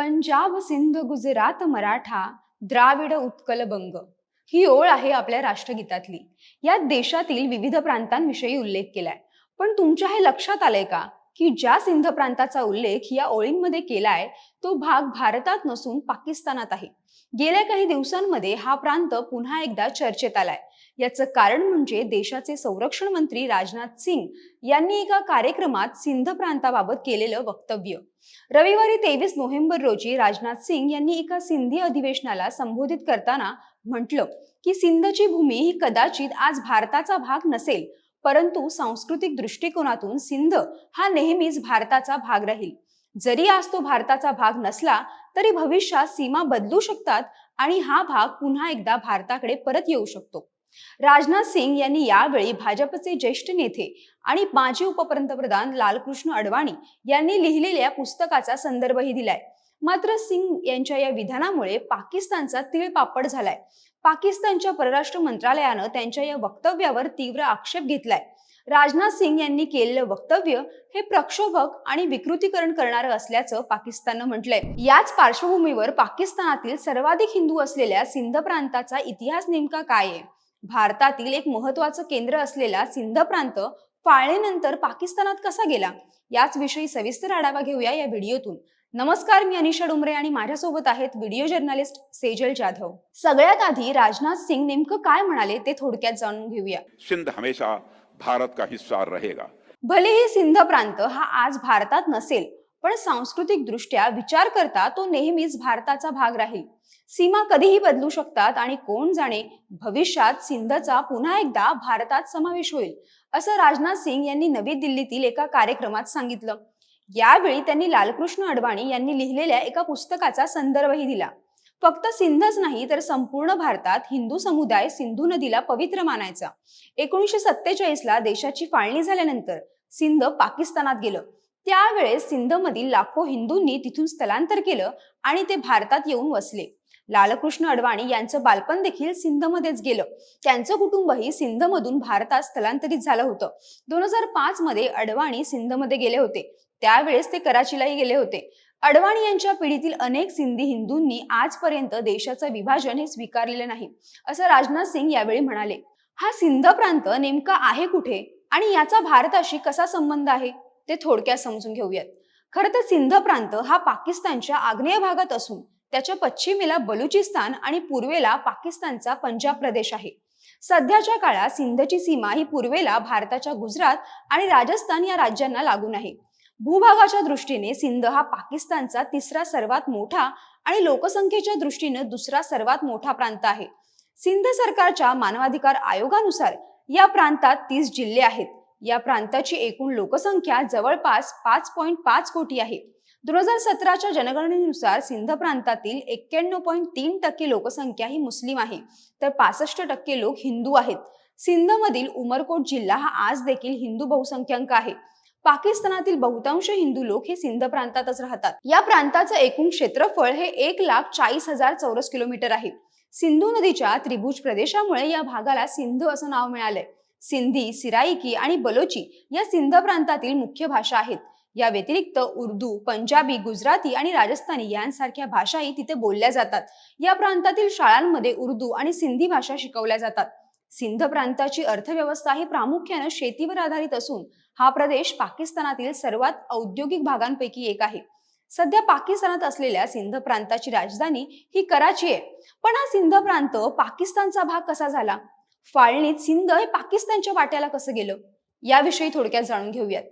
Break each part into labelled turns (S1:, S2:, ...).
S1: पंजाब सिंध गुजरात मराठा द्राविड उत्कल बंग ही ओळ आहे आपल्या राष्ट्रगीतातली. यात देशातील विविध प्रांतांविषयी उल्लेख केलाय. पण तुमच्या हे लक्षात आलंय का की ज्या सिंध प्रांताचा उल्लेख या ओळींमध्ये केलाय तो भाग भारतात नसून पाकिस्तानात आहे. गेल्या काही दिवसांमध्ये हा प्रांत पुन्हा एकदा चर्चेत आलाय. याचं कारण म्हणजे देशाचे संरक्षण मंत्री राजनाथ सिंग यांनी एका कार्यक्रमात सिंध प्रांताबाबत केलेलं वक्तव्य. रविवारी तेवीस नोव्हेंबर रोजी राजनाथ सिंग यांनी एका सिंधी अधिवेशनाला संबोधित करताना म्हटलं की सिंधची भूमी ही कदाचित आज भारताचा भाग नसेल परंतु सांस्कृतिक दृष्टिकोनातून सिंध हा नेहमीच भारताचा भाग राहील. जरी आज तो भारताचा भाग नसला तरी भविष्यात सीमा बदलू शकतात आणि हा भाग पुन्हा एकदा भारताकडे परत येऊ शकतो. राजनाथ सिंग यांनी यावेळी भाजपचे ज्येष्ठ नेते आणि माजी उपपंतप्रधान लालकृष्ण अडवाणी यांनी लिहिलेल्या पुस्तकाचा संदर्भही दिलाय. मात्र सिंग यांच्या या विधानामुळे पाकिस्तानचा तिळपापड झालाय. पाकिस्तानच्या परराष्ट्र मंत्रालयानं त्यांच्या या वक्तव्यावर तीव्र आक्षेप घेतलाय. राजनाथ सिंग यांनी केलेलं वक्तव्य हे प्रक्षोभक आणि विकृतीकरण करणारं असल्याचं पाकिस्ताननं म्हटलंय. याच पार्श्वभूमीवर पाकिस्तानातील सर्वाधिक हिंदू असलेल्या सिंध प्रांताचा इतिहास नेमका काय आहे? भारतातील एक महत्वाचं केंद्र असलेला सिंध प्रांत फाळणीनंतर पाकिस्तानात कसा गेला? याच विषयी सविस्तर आढावा घेऊया या व्हिडिओतून. नमस्कार मी अनिशा डुमरे आणि माझ्यासोबत आहेत व्हिडिओ जर्नलिस्ट सेजल जाधव. सगळ्यात आधी राजनाथ सिंग नेमकं काय म्हणाले ते थोडक्यात जाणून घेऊया.
S2: सिंध हमेशा भारत का हिस्सा रहेगा?
S1: भलेही सिंध प्रांत हा आज भारतात नसेल पण सांस्कृतिक दृष्ट्या विचार करता तो नेहमीच भारताचा भाग राहील. सीमा कधीही बदलू शकतात आणि कोण जाणे भविष्यात सिंधचा पुन्हा एकदा भारतात समावेश होईल असं राजनाथ सिंग यांनी नवी दिल्लीतील एका कार्यक्रमात सांगितलं. यावेळी त्यांनी लालकृष्ण अडवाणी यांनी लिहिलेल्या एका पुस्तकाचा संदर्भही दिला. फक्त सिंधच नाही तर संपूर्ण भारतात हिंदू समुदाय सिंधू नदीला पवित्र मानायचा. एकोणीसशे सत्तेचाळीस ला देशाची फाळणी झाल्यानंतर सिंध पाकिस्तानात गेलं. त्यावेळेस सिंधमधील लाखो हिंदूंनी तिथून स्थलांतर केलं आणि ते भारतात येऊन वसले. लालकृष्ण अडवाणी यांचं बालपण देखील सिंधमध्येच गेलं. त्यांचं कुटुंबही सिंधमधून भारतात स्थलांतरित झालं होतं. दोन हजार पाच मध्ये अडवाणी सिंधमध्ये गेले होते. त्यावेळेस ते कराचीलाही गेले होते. अडवाणी यांच्या पिढीतील अनेक सिंधी हिंदूंनी आजपर्यंत देशाचं विभाजन हे स्वीकारलेलं नाही असं राजनाथ सिंग यावेळी म्हणाले. हा सिंध प्रांत नेमका आहे कुठे? आणि याचा भारताशी कसा संबंध आहे? ते थोडक्यात समजून घेऊयात. खरं तर सिंध प्रांत हा पाकिस्तानच्या आग्नेय भागात असून त्याच्या पश्चिमेला बलुचिस्तान आणि पूर्वेला पाकिस्तानचा पंजाब प्रदेश आहे. सध्याच्या काळात सिंधची सीमा ही पूर्वेला भारताच्या गुजरात आणि राजस्थान या राज्यांना लागून आहे. भूभागाच्या दृष्टीने सिंध हा पाकिस्तानचा तिसरा सर्वात मोठा आणि लोकसंख्येच्या दृष्टीने दुसरा सर्वात मोठा प्रांत आहे. सिंध सरकारच्या मानवाधिकार आयोगानुसार या प्रांतात तीस जिल्हे आहेत. या प्रांताची एकूण लोकसंख्या जवळपास पाच पॉईंट पाच कोटी आहे. दोन हजार सतराच्या जनगणनेनुसार सिंध प्रांतातील एक्क्याण्णव पॉईंट तीन टक्के लोकसंख्या ही मुस्लिम आहे तर पासष्ट टक्के लोक हिंदू आहेत. सिंधमधील उमरकोट जिल्हा हा आज देखील हिंदू बहुसंख्याक आहे. पाकिस्तानातील बहुतांश हिंदू लोक हे सिंध प्रांतातच राहतात. या प्रांताचं एकूण क्षेत्रफळ हे एक लाख चाळीस हजार चौरस किलोमीटर आहे. सिंधू नदीच्या त्रिभुज प्रदेशामुळे या भागाला सिंधू असं नाव मिळालंय. सिंधी सिराईकी आणि बलोची या सिंध प्रांतातील मुख्य भाषा आहेत. या व्यतिरिक्त उर्दू पंजाबी गुजराती आणि राजस्थानी यांसारख्या भाषाही तिथे बोलल्या जातात. या प्रांतातील शाळांमध्ये उर्दू आणि सिंधी भाषा शिकवल्या जातात. सिंध प्रांताची अर्थव्यवस्था ही प्रामुख्यानं शेतीवर आधारित असून हा प्रदेश पाकिस्तानातील सर्वात औद्योगिक भागांपैकी एक आहे. सध्या पाकिस्तानात असलेल्या सिंध प्रांताची राजधानी ही कराची आहे. पण हा सिंध प्रांत पाकिस्तानचा भाग कसा झाला? फाळणीत सिंध हे पाकिस्तानच्या वाट्याला कसं गेलं? याविषयी थोडक्यात जाणून घेऊयात.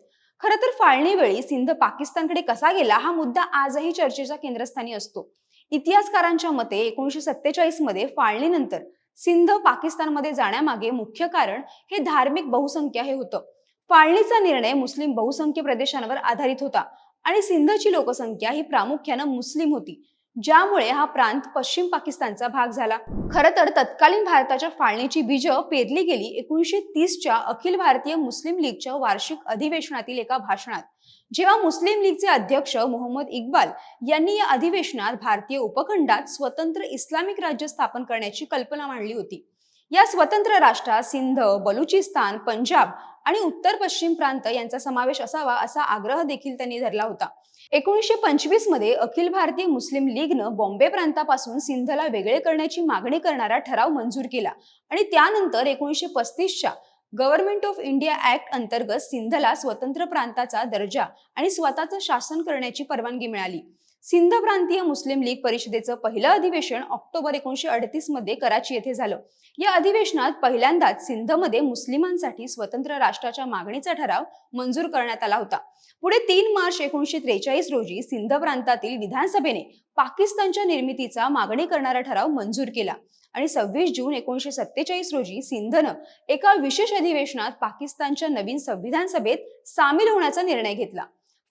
S1: खरं तर फाळणी वेळी सिंध पाकिस्तानकडे कसा गेला हा मुद्दा आजही चर्चेच्या केंद्रस्थानी असतो. इतिहासकारांच्या मते एकोणीशे सत्तेचाळीसमध्ये फाळणीनंतर सिंध पाकिस्तानमध्ये जाण्यामागे मुख्य कारण हे धार्मिक बहुसंख्या हे होतं. फाळणीचा निर्णय मुस्लिम बहुसंख्य प्रदेशांवर आधारित होता आणि सिंधची लोकसंख्या ही प्रामुख्यानं मुस्लिम होती. ज्यामुळे हा प्रांत पश्चिम पाकिस्तानचा भाग झाला. खरं तर तत्कालीन भारताच्या फाळणीची बीज पेरली गेली एकोणीसशे तीसच्या अखिल भारतीय मुस्लिम लीगच्या वार्षिक अधिवेशनातील एका भाषणात. जेव्हा मुस्लिम लीगचे अध्यक्ष मोहम्मद इक्बाल यांनी या अधिवेशनात भारतीय उपखंडात स्वतंत्र इस्लामिक राज्य स्थापन करण्याची कल्पना मांडली होती. या स्वतंत्र राष्ट्रात सिंध बलुचिस्तान पंजाब आणि उत्तर पश्चिम प्रांत यांचा समावेश असावा असा आग्रह देखील त्यांनी धरला होता. एकोणीसशे पंचवीसमध्ये अखिल भारतीय मुस्लिम लीगनं बॉम्बे प्रांतापासून सिंधला वेगळे करण्याची मागणी करणारा ठराव मंजूर केला आणि त्यानंतर एकोणीसशे पस्तीसच्या गव्हर्नमेंट ऑफ इंडिया ऍक्ट अंतर्गत सिंधला स्वतंत्र प्रांताचा दर्जा आणि स्वतःचं शासन करण्याची परवानगी मिळाली. सिंध प्रांतीय मुस्लिम लीग परिषदेचं पहिलं अधिवेशन ऑक्टोबर एकोणीशे अडतीसमध्ये कराची येथे झालं. या अधिवेशनात पहिल्यांदाच सिंधमध्ये मुस्लिमांसाठी स्वतंत्र राष्ट्राच्या मागणीचा ठराव मंजूर करण्यात आला होता. पुढे तीन मार्च एकोणीशे त्रेचाळीस रोजी सिंध प्रांतातील विधानसभेने पाकिस्तानच्या निर्मितीचा मागणी करणारा ठराव मंजूर केला आणि सव्वीस जून एकोणीशे सत्तेचाळीस रोजी सिंधनं एका विशेष अधिवेशनात पाकिस्तानच्या नवीन संविधान सभेत सामील होण्याचा निर्णय घेतला.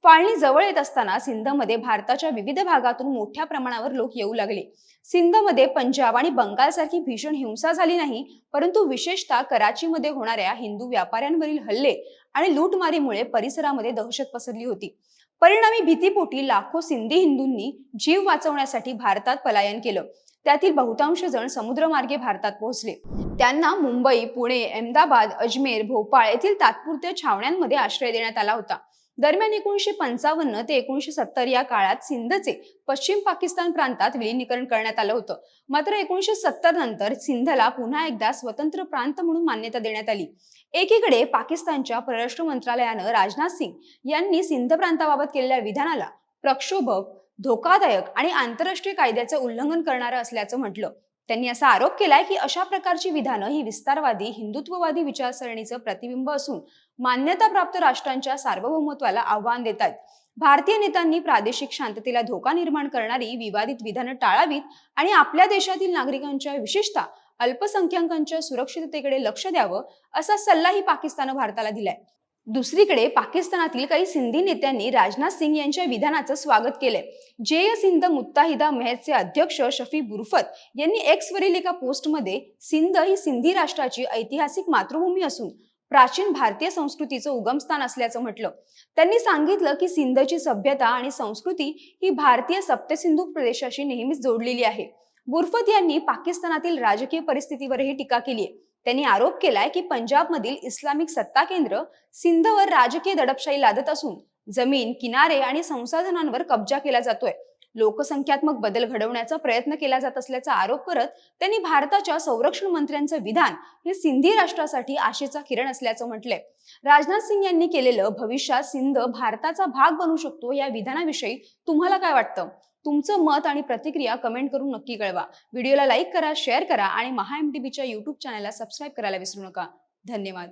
S1: फाळणी जवळ येत असताना सिंधमध्ये भारताच्या विविध भागातून मोठ्या प्रमाणावर लोक येऊ लागले. सिंधमध्ये पंजाब आणि बंगालसारखी भीषण हिंसा झाली नाही परंतु विशेषतः कराचीमध्ये होणाऱ्या हिंदू व्यापाऱ्यांवरील हल्ले आणि लूटमारीमुळे परिसरामध्ये दहशत पसरली होती. परिणामी भीतीपोटी लाखो सिंधी हिंदूंनी जीव वाचवण्यासाठी भारतात पलायन केलं. त्यातील बहुतांश जण समुद्रमार्गे भारतात पोहोचले. त्यांना मुंबई पुणे अहमदाबाद अजमेर भोपाळ येथील तात्पुरत्या छावण्यांमध्ये आश्रय देण्यात आला होता. दरम्यान एकोणीसशे पंचावन्न ते एकोणीसशे सत्तर या काळात सिंधचे पश्चिम पाकिस्तान प्रांतात विलीनीकरण करण्यात आलं होतं. मात्र एकोणीसशे सत्तर नंतर सिंधला पुन्हा एकदा स्वतंत्र प्रांत म्हणून मान्यता देण्यात आली. एकीकडे पाकिस्तानच्या परराष्ट्र मंत्रालयानं राजनाथ सिंग यांनी सिंध प्रांताबाबत केलेल्या विधानाला प्रक्षोभक धोकादायक आणि आंतरराष्ट्रीय कायद्याचं उल्लंघन करणारं असल्याचं म्हटलं. त्यांनी असा आरोप केलाय की अशा प्रकारची विधानं ही विस्तारवादी हिंदुत्ववादी विचारसरणीचं प्रतिबिंब असून मान्यता प्राप्त राष्ट्रांच्या सार्वभौमत्वाला आव्हान देतात. भारतीय नेत्यांनी प्रादेशिक शांततेला धोका निर्माण करणारी विवादित विधानं टाळावीत आणि आपल्या देशातील नागरिकांच्या विशेषतः अल्पसंख्याकांच्या सुरक्षिततेकडे लक्ष द्यावं असा सल्लाही पाकिस्तानं भारताला दिलाय. दुसरीकडे पाकिस्तानातील काही सिंधी नेत्यांनी राजनाथ सिंग यांच्या विधानाचं स्वागत केलंय. जे सिंध मुत्ताहिदा मेहचे अध्यक्ष शफी बुरफत यांनी एक्स वरील एका पोस्टमध्ये सिंध ही सिंधी राष्ट्राची ऐतिहासिक मातृभूमी असून प्राचीन भारतीय संस्कृतीचं उगमस्थान असल्याचं म्हटलं. त्यांनी सांगितलं की सिंधची सभ्यता आणि संस्कृती ही भारतीय सप्तसिंधू प्रदेशाशी नेहमीच जोडलेली आहे. बुरफत यांनी पाकिस्तानातील राजकीय परिस्थितीवरही टीका केली आहे. त्यांनी आरोप केलाय की पंजाबमधील इस्लामिक सत्ता केंद्र सिंधवर राजकीय दडपशाही लादत असून जमीन किनारे आणि संसाधनांवर कब्जा केला जातोय. लोकसंख्यात्मक बदल घडवण्याचा प्रयत्न केला जात असल्याचा आरोप करत त्यांनी भारताच्या संरक्षण मंत्र्यांचं विधान हे सिंधी राष्ट्रासाठी आशेचा किरण असल्याचं म्हटलंय. राजनाथ सिंग यांनी केलेलं भविष्यात सिंध भारताचा भाग बनू शकतो या विधानाविषयी तुम्हाला काय वाटतं? तुमचं मत आणि प्रतिक्रिया कमेंट करून नक्की कळवा. व्हिडिओला लाईक करा शेअर करा आणि महा एम टी युट्यूब चॅनलला सबस्क्राईब करायला विसरू नका. धन्यवाद.